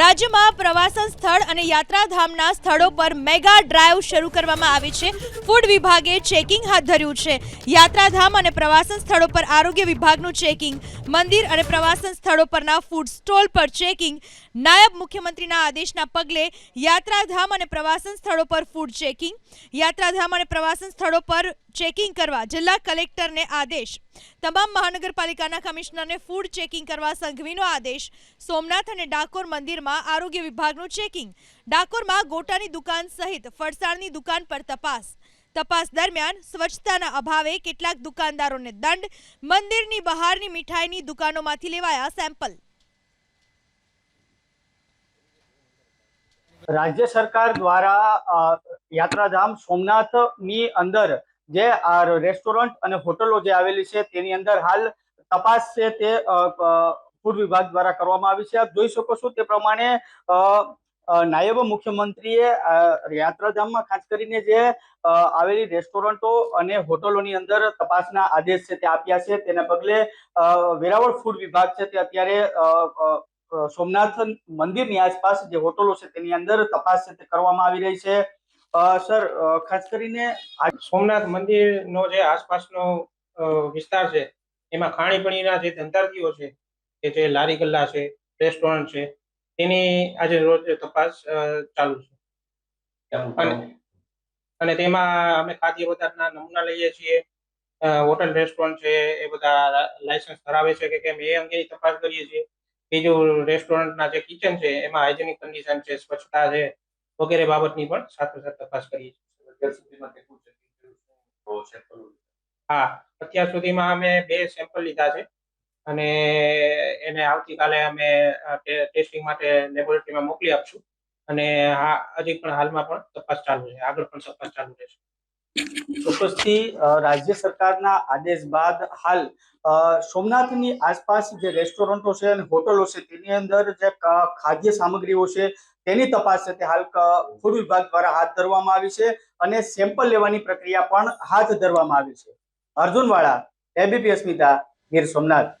રાજ્યમાં પ્રવાસન સ્થળ અને યાત્રાધામના સ્થળો પર મેગા ડ્રાઈવ શરૂ કરવામાં આવી છે. ફૂડ વિભાગે ચેકિંગ હાથ ધર્યું છે. યાત્રાધામ અને પ્રવાસન સ્થળો પર આરોગ્ય વિભાગનું ચેકિંગ, મંદિર અને પ્રવાસન સ્થળો પરના ફૂડ સ્ટોલ પર ચેકિંગ. નાયબ મુખ્યમંત્રીના આદેશના પગલે યાત્રાધામ અને પ્રવાસન સ્થળો પર ફૂડ ચેકિંગ, યાત્રાધામ અને પ્રવાસન સ્થળો પર ચેકિંગ કરવા, જિલ્લા કલેક્ટરને આદેશ. તમામ મહાનગરપાલિકાના કમિશનરને ફૂડ ચેકિંગ કરવા સંઘવીનો આદેશ. સોમનાથ અને ડાકોર મંદિરમાં આરોગ્ય વિભાગનું ચેકિંગ ડાકોરમાં ગોટાની દુકાન સહિત ફરસાણની દુકાન પર તપાસ. તપાસ દરમિયાન સ્વચ્છતાના અભાવે કેટલાક દુકાનદારોને દંડ, મંદિરની બહારની મીઠાઈની દુકાનોમાંથી લેવાયા સેમ્પલ રાજ્ય સરકાર દ્વારા યાત્રાધામ સોમનાથની અંદર જે આ રેસ્ટોરન્ટ અને હોટલો જે આવેલી છે તેની અંદર હાલ તપાસ છે તે ફૂડ વિભાગ દ્વારા કરવામાં આવી છે. આપ જોઈ શકો છો તે પ્રમાણે નાયબ મુખ્યમંત્રીએ યાત્રાધામમાં ખાસ કરીને જે આવેલી રેસ્ટોરન્ટો અને હોટલોની અંદર તપાસના આદેશ છે તે આપ્યા છે. તેના પગલે વેરાવળ ફૂડ વિભાગ છે તે અત્યારે સોમનાથ મંદિરની આસપાસ જે હોટલો છે તેની અંદર તપાસ છે તે કરવામાં આવી રહી છે. સર ખાસ કરીને આ સોમનાથ મંદિરનો જે આસપાસનો વિસ્તાર છે એમાં ખાણીપીણીના જે ધંધાર્થીઓ છે કે જે લારી ગલ્લા છે રેસ્ટોરન્ટ છે તેની આજે રોજ તપાસ ચાલુ છે. અને અને તેમાં અમે ખાદ્ય પદાર્થના નમૂના લઈએ છીએ હોટલ રેસ્ટોરન્ટ છે એ બધા લાયસન્સ ધરાવે છે કે કેમ એ અંગેની તપાસ કરીએ છીએ. બીજું રેસ્ટોરન્ટના જે કિચન છે એમાં હાઇજેનિક કન્ડિશન છે સ્વચ્છતા છે વગેરે બાબતની પણ સાથોસાથ તપાસ કરીએ છીએ. હા અત્યાર સુધીમાં અમે બે સેમ્પલ લીધા છે. અને એને આવતીકાલે અમે ટેસ્ટિંગ માટે લેબોરેટરીમાં મોકલી આપશું. અને હા હજી પણ હાલમાં પણ તપાસ ચાલુ છે. આગળ પણ તપાસ ચાલુ રહેશે. ચોક્કસથી રાજ્ય સરકારના આદેશ બાદ હાલ અ, સોમનાથની આસપાસ જે રેસ્ટોરન્ટો છે અને હોટલો છે તેની અંદર જે ખાદ્ય સામગ્રીઓ છે તેની તપાસ છે તે હાલ ફૂડ વિભાગ દ્વારા હાથ ધરવામાં આવી છે અને સેમ્પલ લેવાની પ્રક્રિયા પણ હાથ ધરવામાં આવી છે. અર્જુનવાળા, એબીપી અસ્મિતા, ગીર સોમનાથ.